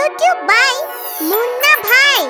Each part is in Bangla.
YouTube by. মুন্না ভাই।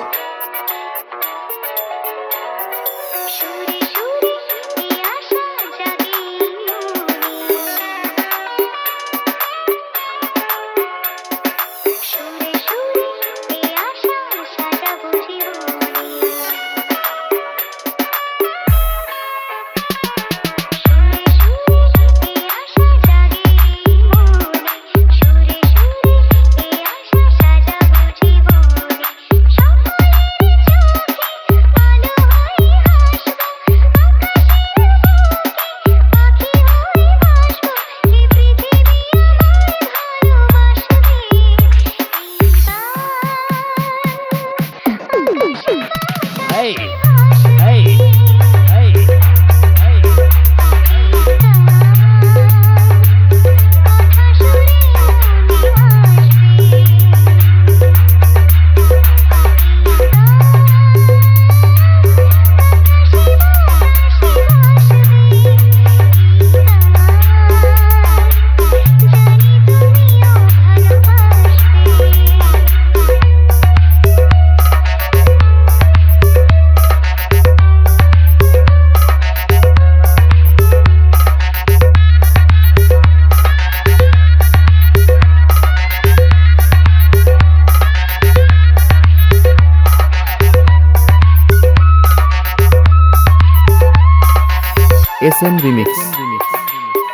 S N remix.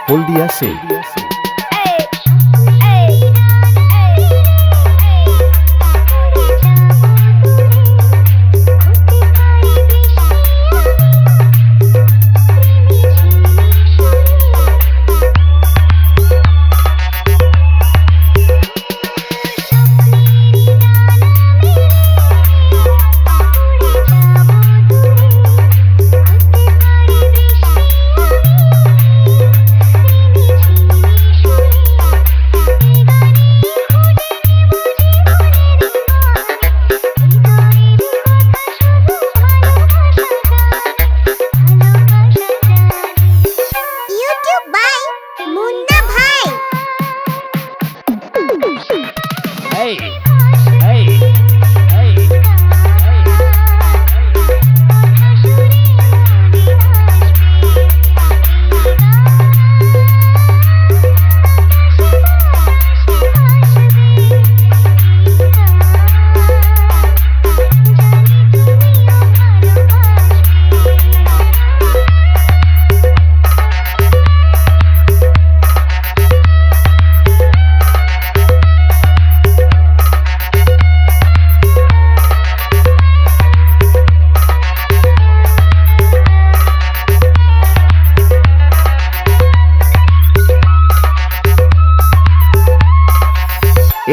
হলদিয়া সেই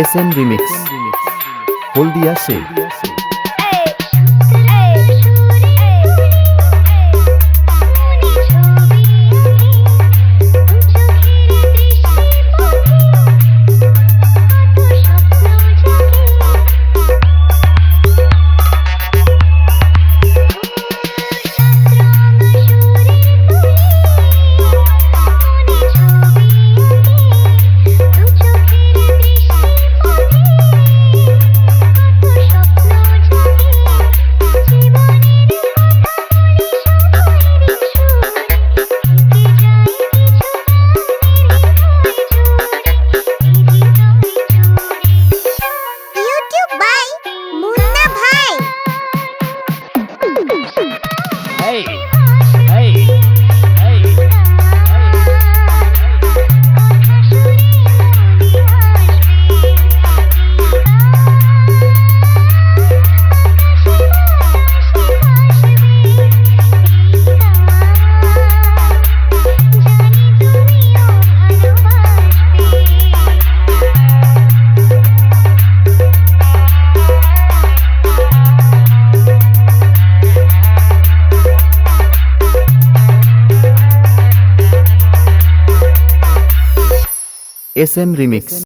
এস এন রিমিক্স। হলদিয়া সে এস এম রিমিক্স